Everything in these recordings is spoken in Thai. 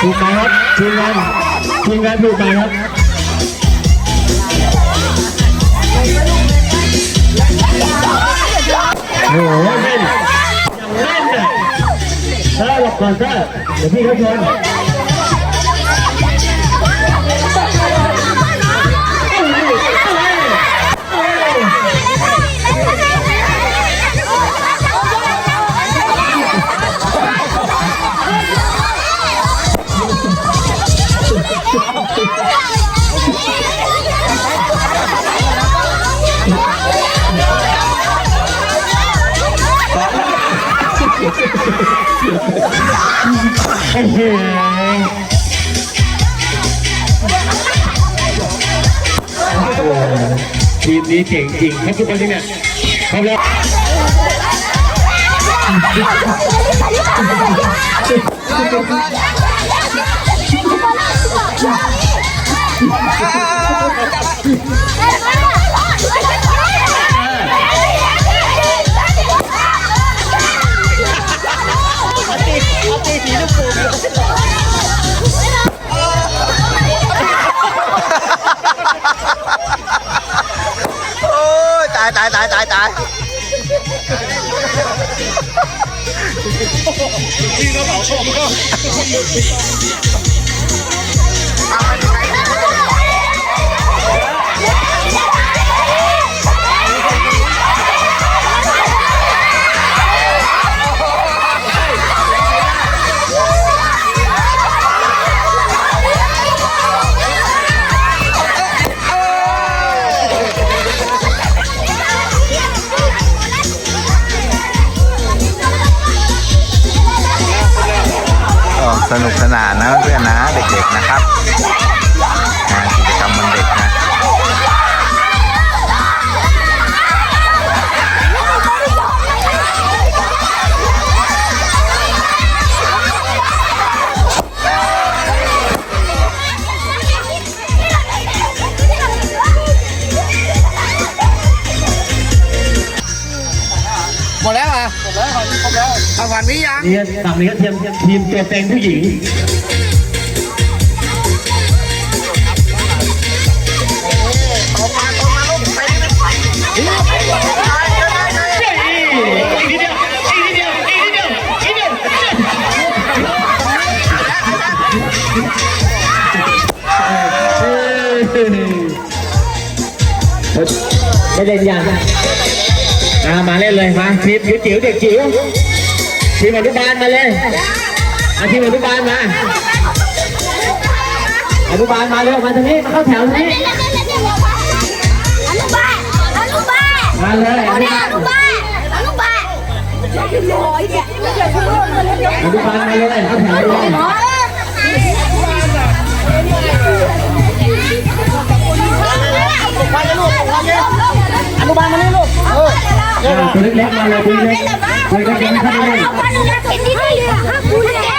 ถูกไหมครับทีมงานทีมงานถูกไหมครับโอ้โหเล่นอย่างเล่นน่ยถ้าหลบก่อนถ้าเดี๋ยวพี่เขาชน โอ้โหทีมนี้เก่งจริงครับทุกคนที่เนี่ยพร้อมแล้วอ่า โอ้ยตายตายตายตายตายก็ สนุกสนานนะเพื่อนๆนะเด็กๆนะครับ นี่ฝั่งนี้ก็ทีมทีมตัวเต็งผู้หญิงไปเลยไอีกนิดเดียวอีกนิดเดียวอีกนิดเดียวอีกนิดเดียวอีกนิดเดียวม่เล่นยังมาเล่นเลยมาทีมจิ๋วเด็กจิ๋ว ทีมอนุบาลมาเลยอาทีมอนุบาลมาอนุบาลมาเร็วมาทางนี้มาเข้าแถวนี้อนุบาลอนุบาลมาเลยอนุบาลอนุบาลอนุบาลโอ้ยเนี่ยอนุบาลมาเลยเข้าแถวเลยอนุบาลมานี่ลูกเออตัวเล็กๆมาเลยตัวเล็ก เล็กๆยังไม่เข้าไปเล่นวันนี้เป็นที่ดีอะกูเล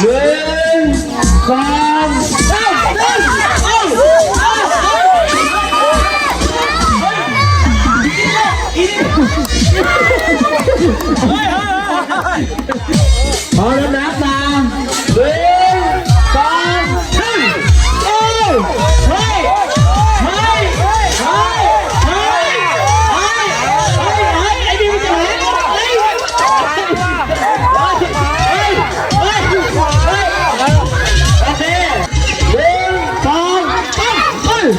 หนึ่งสองสามพอแล้วนับ โ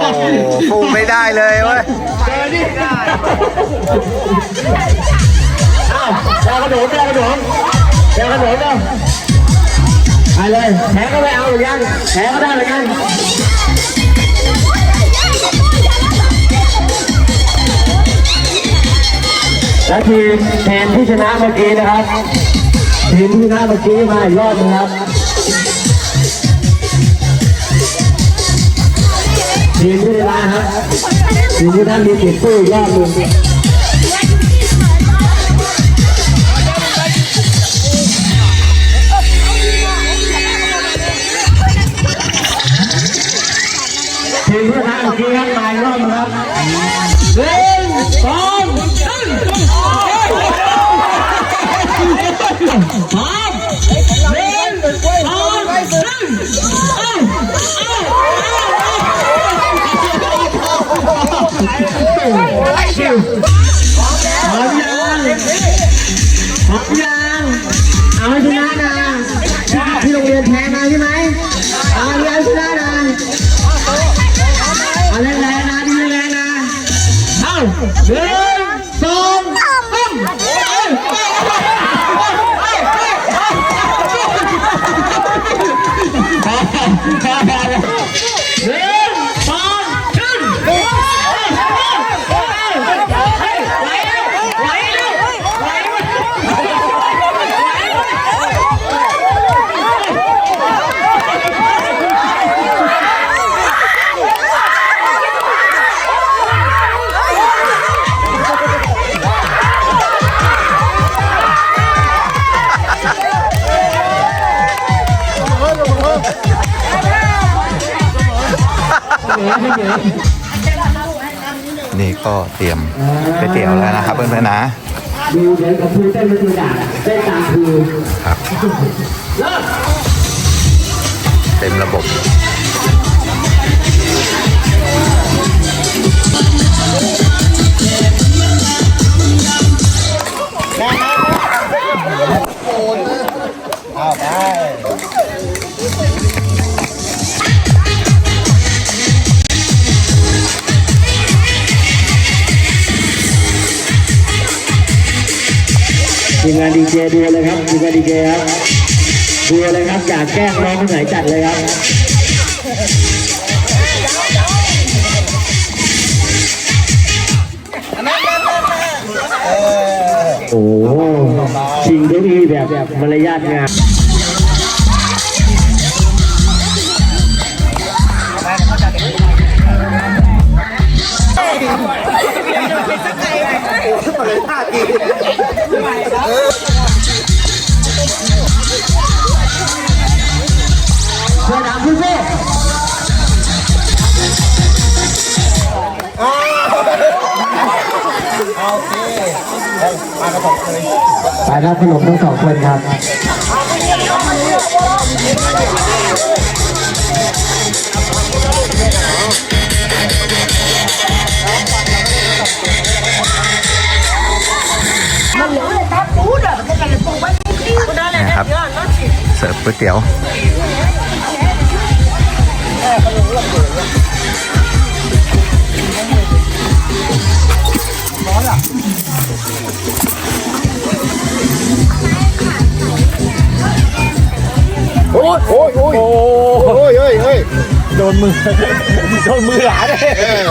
อ้โหปูไม่ได้เลยเว้ยเจอดิอ้าวแกกระโดดแกกระโดดแกกระโดดเนาะไปเลยแพ้ก็ไม่เอาหรือยังแพ้ก็ได้หรือยัง และทีมแทนที่ชนะเมื่อกี้นะครับ ทีมที่ชนะเมื่อกี้มาอีกรอบนึงครับทีมที่ชนะครับทีมที่ท่านมีสิทธิ์สู้อีกรอบนึงทีมที่ท่านเมื่อกี้ครับมาอีกรอบนึงครับหนึ่งสอง คิ ก็เตรียมก๋วยเตี๋ยวแล้วนะครับเพื่อนๆนะดูเดี๋ยวกับพูเต้นไม่ดูด่าเต้นตามครูครับเต็มระบบ ทีมงานดีเจดูเลยครับทีมงานดีเจครับดูเลยครับอยากแกล้งน้องคนไหนจัดเลยครับโอ้โหชิงได้ดีแบบแบบมารยาทงาม ไปครับขนมทั้งสองคนครับนะครับเสิร์ฟก๋วยเตี๋ยว นมือ โดนมือหลานเลยเออ